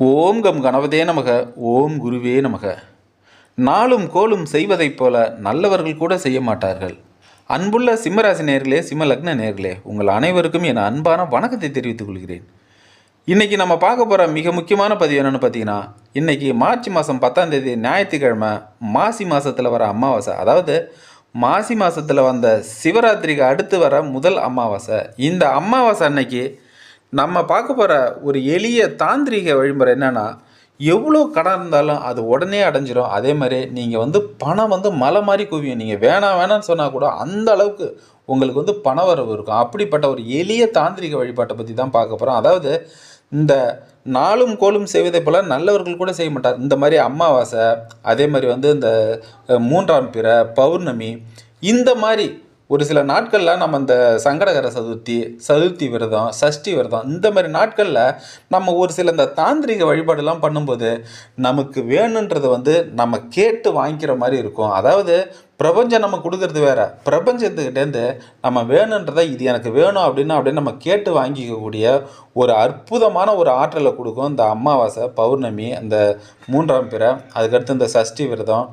ஓம் come கணவதே நமக ஓம் குருவே நமக. நாளும் கோலும் செய்வதைப் போல நல்லவர்கள் கூட செய்ய மாட்டார்கள். அன்புள்ள சிம்மராசி நேர்களே சிம்ம லக்ன நேர்களே உங்கள் அனைவருக்கும் என் அன்பான வணக்கத்தை தெரிவித்துக் கொள்கிறேன். இன்றைக்கி நம்ம பார்க்க போகிற மிக முக்கியமான பதிவு என்னென்னு பார்த்தீங்கன்னா இன்றைக்கி மார்ச் மாதம் பத்தாம் தேதி ஞாயிற்றுக்கிழமை மாசி மாதத்தில் வர அமாவாசை. அதாவது மாசி மாதத்தில் வந்த சிவராத்திரிக்கு அடுத்து வர முதல் அமாவாசை. இந்த அமாவாசை அன்னைக்கு நம்ம பார்க்க போகிற ஒரு எளிய தாந்திரிக வழிமுறை என்னென்னா எவ்வளோ கடன் இருந்தாலும் அது உடனே அடைஞ்சிரும். அதே மாதிரி நீங்கள் வந்து பணம் வந்து மலை மாதிரி குவியும். நீங்கள் வேணாம் வேணாம்னு சொன்னால் கூட அந்த அளவுக்கு உங்களுக்கு வந்து பண வரவு இருக்கும். அப்படிப்பட்ட ஒரு எளிய தாந்திரிக வழிபாட்டை பற்றி தான் பார்க்க போகிறோம் அதாவது இந்த நாளும் கோலும் செய்வதை போல் நல்லவர்கள் கூட செய்ய மாட்டார். இந்த மாதிரி அமாவாசை அதே மாதிரி வந்து இந்த மூன்றாம் பிற பௌர்ணமி இந்த மாதிரி ஒரு சில நாட்களில் நம்ம இந்த சங்கடகர சதுர்த்தி சதுர்த்தி விரதம் சஷ்டி விரதம் இந்த மாதிரி நாட்களில் நம்ம ஒரு சில இந்த தாந்திரிக வழிபாடெல்லாம் பண்ணும்போது நமக்கு வேணுன்றது வந்து நம்ம கேட்டு வாங்கிக்கிற மாதிரி இருக்கும். அதாவது பிரபஞ்சம் நம்ம கொடுக்கறது வேறு. பிரபஞ்சத்துக்கிட்டேருந்து நம்ம வேணுன்றதை இது எனக்கு வேணும் அப்படின்னு அப்படின்னு நம்ம கேட்டு வாங்கிக்கக்கூடிய ஒரு அற்புதமான ஒரு ஆற்றலை கொடுக்கும் இந்த அமாவாசை பௌர்ணமி அந்த மூன்றாம் பிறை அதுக்கடுத்து இந்த சஷ்டி விரதம்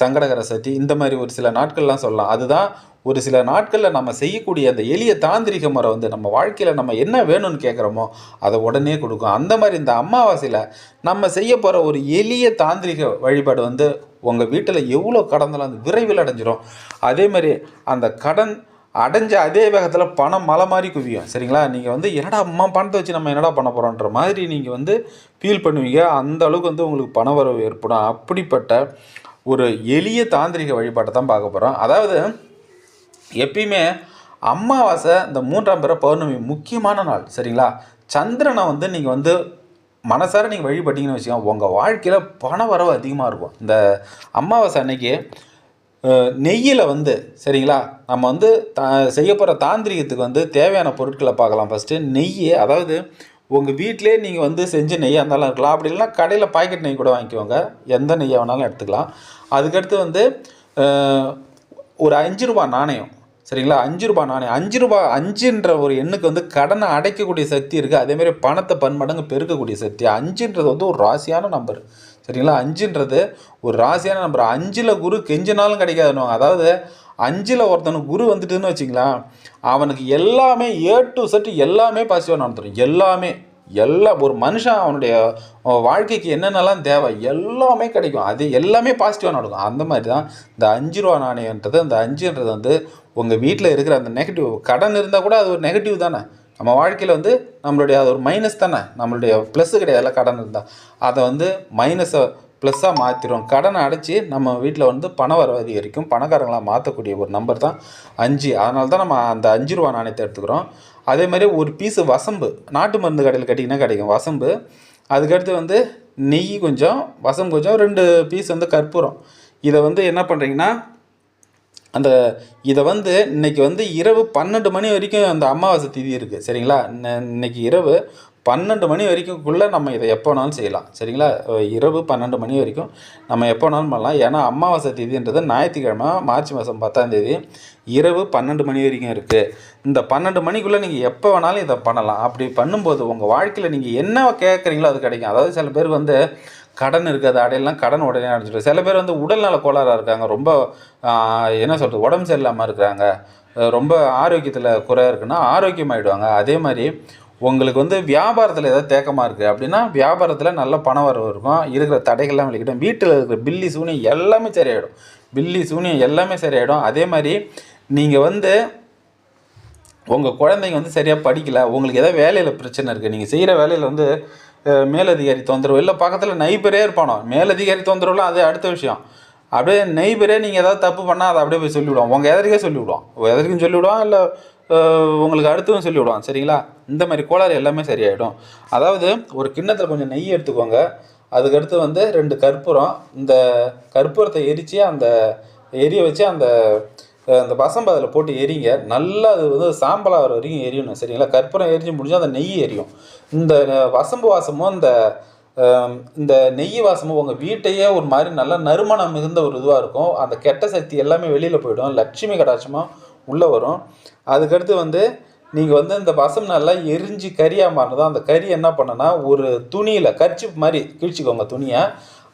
சங்கடகர சதுர்த்தி இந்த மாதிரி ஒரு சில நாட்கள்லாம் சொல்லலாம். அதுதான் ஒரு சில நாட்களில் நம்ம செய்யக்கூடிய அந்த எளிய தாந்திரிக முறை வந்து நம்ம வாழ்க்கையில் நம்ம என்ன வேணும்னு கேட்குறோமோ அதை உடனே கொடுக்கும். அந்த மாதிரி இந்த அமாவாசையில் நம்ம செய்ய போகிற ஒரு எளிய தாந்திரிக வழிபாடு வந்து உங்கள் வீட்டில் எவ்வளோ கடந்தாலும் அந்த விரைவில் அடைஞ்சிரும். அதே மாதிரி அந்த கடன் அடைஞ்ச அதே வேகத்தில் பணம் மலை மாதிரி குவியும். சரிங்களா? நீங்கள் வந்து என்னடா அம்மா பணத்தை வச்சு நம்ம என்னடா பண்ண போகிறோன்ற மாதிரி நீங்கள் வந்து ஃபீல் பண்ணுவீங்க. அந்த அளவுக்கு வந்து உங்களுக்கு பண வரவு ஏற்படும். அப்படிப்பட்ட ஒரு எளிய தாந்திரிக வழிபாட்டை தான் பார்க்க போகிறோம் அதாவது எப்பயுமே அமாவாசை இந்த மூன்றாம் பிற பௌர்ணமி முக்கியமான நாள். சரிங்களா? சந்திரனை வந்து நீங்கள் வந்து மனசார நீங்கள் வழிபட்டீங்கன்னு வச்சுக்கோங்க உங்கள் வாழ்க்கையில் பண வரவு அதிகமாக இருக்கும். இந்த அமாவாசை அன்னைக்கு நெய்யில் வந்து சரிங்களா? நம்ம வந்து தா செய்ய போகிற தாந்திரிகத்துக்கு வந்து தேவையான பொருட்களை பார்க்கலாம். ஃபஸ்ட்டு நெய் அதாவது உங்கள் வீட்டிலே நீங்கள் வந்து செஞ்ச நெய்யாக இருந்தாலும் இருக்கலாம். அப்படி இல்லைன்னா கடையில் பாக்கெட் நெய் கூட வாங்கிக்கோங்க. எந்த நெய்யை வேணாலும் எடுத்துக்கலாம். அதுக்கடுத்து வந்து ஒரு அஞ்சு ரூபா நாணயம். சரிங்களா? அஞ்சு ரூபா நாணயம். அஞ்சு ரூபா அஞ்சுன்ற ஒரு எண்ணுக்கு வந்து கடனை அடைக்கக்கூடிய சக்தி இருக்குது அதேமாரி பணத்தை பன்மடங்கு பெருக்கக்கூடிய சக்தி. அஞ்சுன்றது வந்து ஒரு ராசியான நம்பர். சரிங்களா? அஞ்சுன்றது ஒரு ராசியான நம்பர். அஞ்சில் குரு கெஞ்சினாலும் கிடைக்காதுன்னு அதாவது அஞ்சில் ஒருத்தனுக்கு குரு வந்துட்டுன்னு வச்சிங்களேன் அவனுக்கு எல்லாமே ஏ டு செட் எல்லாமே பாசிட்டிவாக நடந்துடும் எல்லாமே. எல்லா ஒரு மனுஷன் அவனுடைய வாழ்க்கைக்கு என்னென்னலாம் தேவை எல்லாமே கிடைக்கும். அது எல்லாமே பாசிட்டிவாக நடக்கும். அந்த மாதிரி தான் இந்த அஞ்சு ரூபா நாணயன்றது அந்த அஞ்சுன்றது வந்து உங்கள் வீட்டில் இருக்கிற அந்த நெகட்டிவ் கடன் இருந்தால் கூட அது ஒரு நெகட்டிவ் தானே. நம்ம வாழ்க்கையில் வந்து நம்மளுடைய அது ஒரு மைனஸ் தானே. நம்மளுடைய ப்ளஸ்ஸு கிடையாதுல கடன் இருந்தால் அதை வந்து மைனஸை ப்ளஸ்ஸாக மாற்றிடும் கடனை அடைச்சி நம்ம வீட்டில் வந்து பண வரவு அதிகரிக்கும். பணக்காரங்களாக மாற்றக்கூடிய ஒரு நம்பர் தான் அஞ்சு. அதனால தான் நம்ம அந்த அஞ்சு ரூபா நாணயத்தை எடுத்துக்கிறோம். அதே மாதிரி ஒரு பீஸு வசம்பு நாட்டு மருந்து கடையில் கேட்டிங்கன்னா கிடைக்கும். வசம்பு அதுக்கடுத்து வந்து நெய் கொஞ்சம் வசம்பு கொஞ்சம் ரெண்டு பீஸ் வந்து கற்பூரம். இதை வந்து என்ன பண்ணுறீங்கன்னா அந்த இதை வந்து இன்னைக்கு வந்து இரவு பன்னெண்டு மணி வரைக்கும் அந்த அமாவாசை திதி இருக்குது சரிங்களா? இன்னைக்கு இரவு பன்னெண்டு மணி வரைக்கும்குள்ளே நம்ம இதை எப்போ வேணாலும் செய்யலாம். சரிங்களா? இரவு பன்னெண்டு மணி வரைக்கும் நம்ம எப்போ வேணாலும் பண்ணலாம். ஏன்னா அமாவாசை தேதின்றது ஞாயிற்றுக்கிழமை மார்ச் மாதம் பத்தாம் தேதி இரவு பன்னெண்டு மணி வரைக்கும் இருக்குது இந்த பன்னெண்டு மணிக்குள்ளே நீங்கள் எப்போ வேணாலும் இதை பண்ணலாம். அப்படி பண்ணும்போது உங்கள் வாழ்க்கையில் நீங்கள் என்ன கேட்குறீங்களோ அது கிடைக்கும். அதாவது சில பேர் வந்து கடன் இருக்காது அடையெல்லாம் கடன் உடனே அடைஞ்சிடும் சில பேர் வந்து உடல்நல கோளாறாக இருக்காங்க. ரொம்ப என்ன சொல்கிறது உடம்பு சரியில்லாமல் இருக்கிறாங்க. ரொம்ப ஆரோக்கியத்தில் குறை இருக்குன்னா ஆரோக்கியமாயிடுவாங்க. அதே மாதிரி உங்களுக்கு வந்து வியாபாரத்தில் ஏதாவது தேக்கமாக இருக்குது அப்படின்னா வியாபாரத்தில் நல்ல பணம் வரவு இருக்கும். இருக்கிற தடைகள்லாம் விளக்கிடும் வீட்டில் இருக்கிற பில்லி சூனியம் எல்லாமே சரியாயிடும். பில்லி சூனியம் எல்லாமே சரியாயிடும். அதே மாதிரி நீங்கள் வந்து உங்கள் குழந்தைங்க வந்து சரியாக படிக்கல உங்களுக்கு ஏதாவது வேலையில் பிரச்சனை இருக்குது நீங்கள் செய்கிற வேலையில் வந்து மேலதிகாரி தொந்தரவு இல்லை பக்கத்தில் நைபரே இருப்பானோ மேலதிகாரி தொந்தரவுலாம் அது அடுத்த விஷயம். அப்படியே நெய்பரே நீங்கள் ஏதாவது தப்பு பண்ணால் அதை அப்படியே போய் சொல்லிவிடுவோம் உங்கள் எதற்கே சொல்லிவிடுவோம் எதற்கும் சொல்லிவிடுவான் இல்லை உங்களுக்கு அடுத்தவன் சொல்லிவிடுவான். சரிங்களா? இந்த மாதிரி கோளாறு எல்லாமே சரியாயிடும். அதாவது ஒரு கிண்ணத்தில் கொஞ்சம் நெய் எடுத்துக்கோங்க. அதுக்கடுத்து வந்து ரெண்டு கற்பூரம். இந்த கற்பூரத்தை எரித்து அந்த எரிய வச்சு அந்த அந்த வசம்பு அதில் போட்டு எரிங்க. நல்லா அது வந்து சாம்பலாக வர வரைக்கும் எரியணும். சரிங்களா? கற்பூரம் எரிஞ்சு முடிஞ்சால் அந்த நெய் எரியும். இந்த வசம்பு வாசமும் இந்த இந்த நெய் வாசமும் உங்கள் வீட்டையே ஒரு மாதிரி நல்ல நறுமணம் மிகுந்த ஒரு இதுவாக இருக்கும். அந்த கெட்ட சக்தி எல்லாமே வெளியில் போயிடும். லட்சுமி கடாட்சமாக உள்ளே வரும். அதுக்கடுத்து வந்து நீங்கள் வந்து இந்த வசம் நல்லா எரிஞ்சு கறியாக மாறினதோ அந்த கறி என்ன பண்ணனா ஒரு துணியில் கர்ச்சிப் மாதிரி கிழிச்சிக்கோங்க துணியை.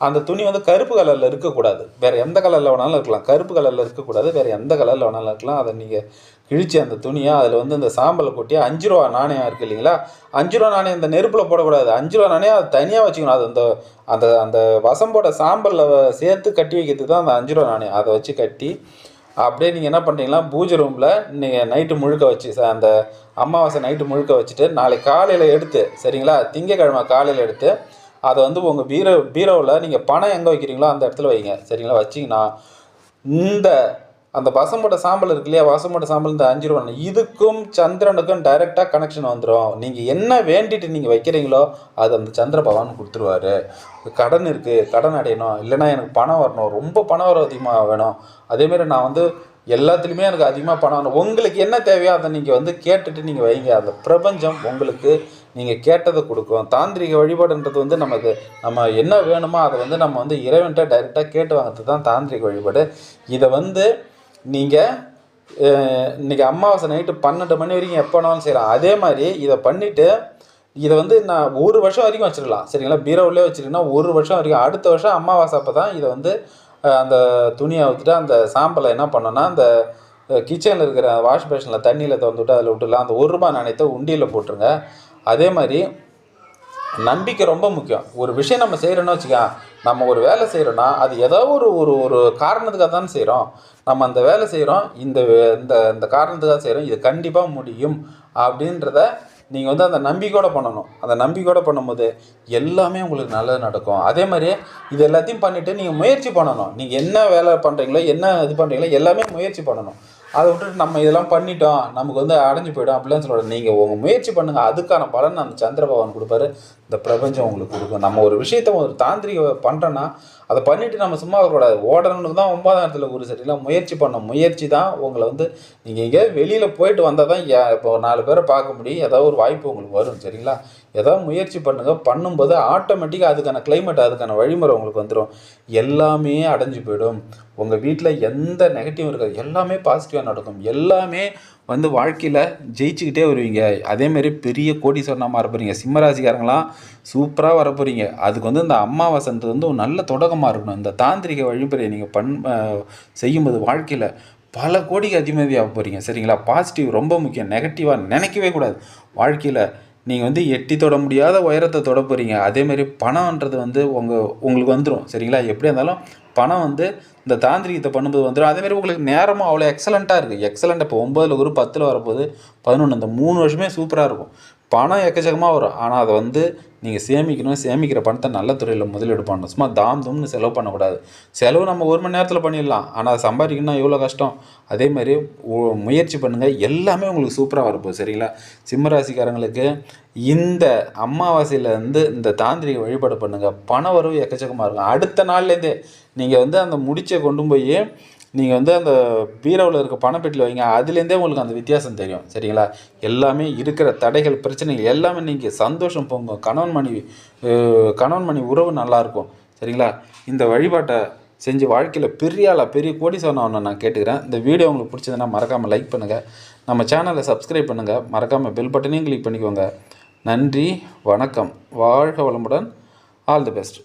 அந்த துணி வந்து கருப்பு கலரில் இருக்கக்கூடாது. வேறு எந்த கலரில் வேணாலும் இருக்கலாம். கருப்பு கலரில் இருக்கக்கூடாது. வேறு எந்த கலரில் வேணாலும் இருக்கலாம். அதை நீங்கள் கிழிச்சு அந்த துணியை அதில் வந்து இந்த சாம்பலை கொட்டி அஞ்சு ரூபா நாணயம் இருக்குது இல்லைங்களா? அஞ்சு ரூபா நாணயம் இந்த நெருப்பில் போடக்கூடாது. அஞ்சு ரூபா நாணயம் அதை தனியாக வச்சுக்கணும். அது அந்த அந்த அந்த வசம்போட சாம்பலில் சேர்த்து கட்டி வைக்கிறதுக்கு தான் அந்த அஞ்சு ரூபா நாணயம். அதை வச்சு கட்டி அப்படியே நீங்கள் என்ன பண்ணுறீங்கன்னா பூஜை ரூமில் நீங்கள் நைட்டு முழுக்க வச்சு ச- அந்த அமாவாசை நைட்டு முழுக்க வச்சுட்டு நாளைக்கு காலையில் எடுத்து சரிங்களா? திங்கக்கிழமை காலையில் எடுத்து அதை வந்து உங்கள் பீரோ பீரோவில் நீங்கள் பணம் எங்கே வைக்கிறீங்களோ அந்த இடத்துல வைங்க. சரிங்களா? வச்சிங்கன்னா இந்த அந்த வசம்போட சாம்பல் இருக்கு இல்லையா? வசம்போட சாம்பல் இந்த அஞ்சு ரூபா இதுக்கும் சந்திரனுக்கும் டைரெக்டாக கனெக்ஷன் வந்துடும் நீங்கள் என்ன வேண்டிட்டு நீங்கள் வைக்கிறீங்களோ அது அந்த சந்திர பகவான் கொடுத்துருவாரு. கடன் இருக்குது கடன் அடையணும். இல்லைன்னா எனக்கு பணம் வரணும். ரொம்ப பணம் வர அதிகமாக வேணும். அதேமாரி நான் வந்து எல்லாத்துலேயுமே எனக்கு அதிகமாக பணம் வரணும். உங்களுக்கு என்ன தேவையோ அதை நீங்கள் வந்து கேட்டுட்டு நீங்கள் வைங்க. அந்த பிரபஞ்சம் உங்களுக்கு நீங்கள் கேட்டதை கொடுக்கும். தாந்திரிக வழிபாடுன்றது வந்து நமக்கு நம்ம என்ன வேணுமோ அதை வந்து நம்ம வந்து இறைவன்கிட்ட டைரெக்டாக கேட்டு வாங்கிறது தான் தாந்திரிக வழிபாடு. இதை வந்து நீங்கள் இன்றைக்கி அமாவாசை நைட்டு பன்னெண்டு மணி வரைக்கும் எப்போ வேணாலும் செய்யலாம். அதே மாதிரி இதை பண்ணிவிட்டு இதை வந்து நான் ஒரு வருஷம் வரைக்கும் வச்சுருக்கலாம் சரிங்களா? பீரோவிலே வச்சிருக்கீங்கன்னா ஒரு வருஷம் வரைக்கும். அடுத்த வருஷம் அமாவாசை அப்போ தான் இதை வந்து அந்த துணியை ஊற்றிட்டு அந்த சாம்பலை என்ன பண்ணோன்னா அந்த கிச்சனில் இருக்கிற வாஷ் பேஷனில் தண்ணியில் திறந்து விட்டு அதில் விட்டுலாம் அந்த ஒரு ரூபாய் நாணயத்தை உண்டியில் போட்டுருங்க. அதே மாதிரி நம்பிக்கை ரொம்ப முக்கியம். ஒரு விஷயம் நம்ம செய்கிறோன்னு வச்சுக்கோங்க. நம்ம ஒரு வேலை செய்கிறோன்னா அது ஏதோ ஒரு ஒரு ஒரு காரணத்துக்காக தான் செய்கிறோம் நம்ம அந்த வேலை செய்கிறோம் இந்த வே- இந்த இந்த காரணத்துக்காக செய்கிறோம் இது கண்டிப்பாக முடியும் அப்படின்றத நீங்கள் வந்து அந்த நம்பிக்கையோட பண்ணணும். அந்த நம்பிக்கையோட பண்ணும்போது எல்லாமே உங்களுக்கு நல்லது நடக்கும். அதே மாதிரி இது எல்லாத்தையும் பண்ணிவிட்டு நீங்கள் முயற்சி பண்ணணும். நீங்கள் என்ன வேலை பண்ணுறீங்களோ என்ன இது பண்ணுறீங்களோ எல்லாமே முயற்சி பண்ணணும். அதை விட்டுட்டு நம்ம இதெல்லாம் பண்ணிட்டோம் நமக்கு வந்து அடைஞ்சு போயிடும் அப்படிலாம் சொல்ல நீங்கள் உங்கள் முயற்சி பண்ணுங்கள் அதுக்கான பலன் அந்த சந்திரபவன் கொடுப்பாரு. இந்த பிரபஞ்சம் உங்களுக்கு கொடுக்கும். நம்ம ஒரு விஷயத்த ஒரு தாந்திரிக பண்ணுறோன்னா அதை பண்ணிவிட்டு நம்ம சும்மா கூடாது ஓடணுன்னு தான் ஒன்பதாம் இடத்துல குரு சரிங்களா முயற்சி பண்ண முயற்சி தான் உங்களை வந்து நீங்கள் எங்கேயாவது வெளியில் போயிட்டு வந்தால் தான் ஏ- இப்போ நாலு பேரை பார்க்க முடியும். ஏதாவது ஒரு வாய்ப்பு உங்களுக்கு வரும் சரிங்களா? ஏதாவது முயற்சி பண்ணுங்கள் பண்ணும்போது ஆட்டோமேட்டிக்காக அதுக்கான கிளைமேட் அதுக்கான வழிமுறை உங்களுக்கு வந்துடும் எல்லாமே அடைஞ்சு போயிடும். உங்கள் வீட்டில் எந்த நெகட்டிவும் இருக்காது எல்லாமே பாசிட்டிவாக நடக்கும். எல்லாமே வந்து வாழ்க்கையில் ஜெயிச்சுக்கிட்டே வருவீங்க. அதேமாரி பெரிய கோடீஸ்வரனாக மாற போகிறீங்க சிம்மராசிக்காரங்களாம் சூப்பராக வர போகிறீங்க அதுக்கு வந்து இந்த அமாவாசைன்றது வந்து ஒரு நல்ல தொடக்கமாக இருக்கணும். இந்த தாந்திரிக வழிமுறையை நீங்கள் பண் செய்யும்போது வாழ்க்கையில் பல கோடிக்கு அதிமதியாக போகிறீங்க சரிங்களா? பாசிட்டிவ் ரொம்ப முக்கியம். நெகட்டிவாக நினைக்கவே கூடாது. வாழ்க்கையில் நீங்கள் வந்து எட்டி தொட முடியாத உயரத்தை தொட போகிறீங்க அதேமாரி பணம்ன்றது வந்து உங்கள் உங்களுக்கு வந்துடும் சரிங்களா? எப்படியா இருந்தாலும் பணம் வந்து இந்த தாந்திரிகத்தை பண்ணும்போது வந்துடும் அதேமாரி உங்களுக்கு நேரமும் அவ்வளோ எக்ஸலண்ட்டாக இருக்குது எக்ஸலண்ட் இப்போ ஒம்பதில் ஒரு பத்தில் வரப்போது பதினொன்று இந்த மூணு வருஷமே சூப்பராக இருக்கும். பணம் எக்கச்சக்கமாக வரும். ஆனால் அதை வந்து நீங்கள் சேமிக்கணும். சேமிக்கிற பணத்தை நல்ல துறையில் முதலீடு பண்ணணும். சும்மா தாம் தும்னு செலவு பண்ணக்கூடாது. செலவு நம்ம ஒரு மணி நேரத்தில் பண்ணிடலாம். ஆனால் அதை சம்பாதிக்கணும்னா எவ்வளோ கஷ்டம்? அதே மாதிரி முயற்சி பண்ணுங்கள் எல்லாமே உங்களுக்கு சூப்பராக வரப்போகுது சரிங்களா? சிம்மராசிக்காரங்களுக்கு இந்த அமாவாசையிலேருந்து இந்த தாந்திரிக வழிபாடு பண்ணுங்கள் பண வரவு எக்கச்சக்கமாக இருக்கும். அடுத்த நாள்லேருந்தே நீங்கள் வந்து அந்த முடிச்சை கொண்டு போய் நீங்கள் வந்து அந்த பீரோவில் இருக்க பணப்பெட்டியில் வைங்க அதுலேருந்தே உங்களுக்கு அந்த வித்தியாசம் தெரியும் சரிங்களா? எல்லாமே இருக்கிற தடைகள் பிரச்சனைகள் எல்லாமே நீங்கள் சந்தோஷம் போங்க கணவன் மனைவி கணவன் மனைவி உறவு நல்லாயிருக்கும் சரிங்களா? இந்த வழிபாட்டை செஞ்சு வாழ்க்கையில் பெரிய ஆளாக பெரிய கோடீஸ்வரன் ஒன்று நான் கேட்டுக்கிறேன். இந்த வீடியோ உங்களுக்கு பிடிச்சதுன்னா மறக்காமல் லைக் பண்ணுங்கள் நம்ம சேனலை சப்ஸ்கிரைப் பண்ணுங்கள் மறக்காமல் பெல் பட்டனையும் கிளிக் பண்ணிக்கோங்க. நன்றி வணக்கம். வாழ்க வளமுடன். All the best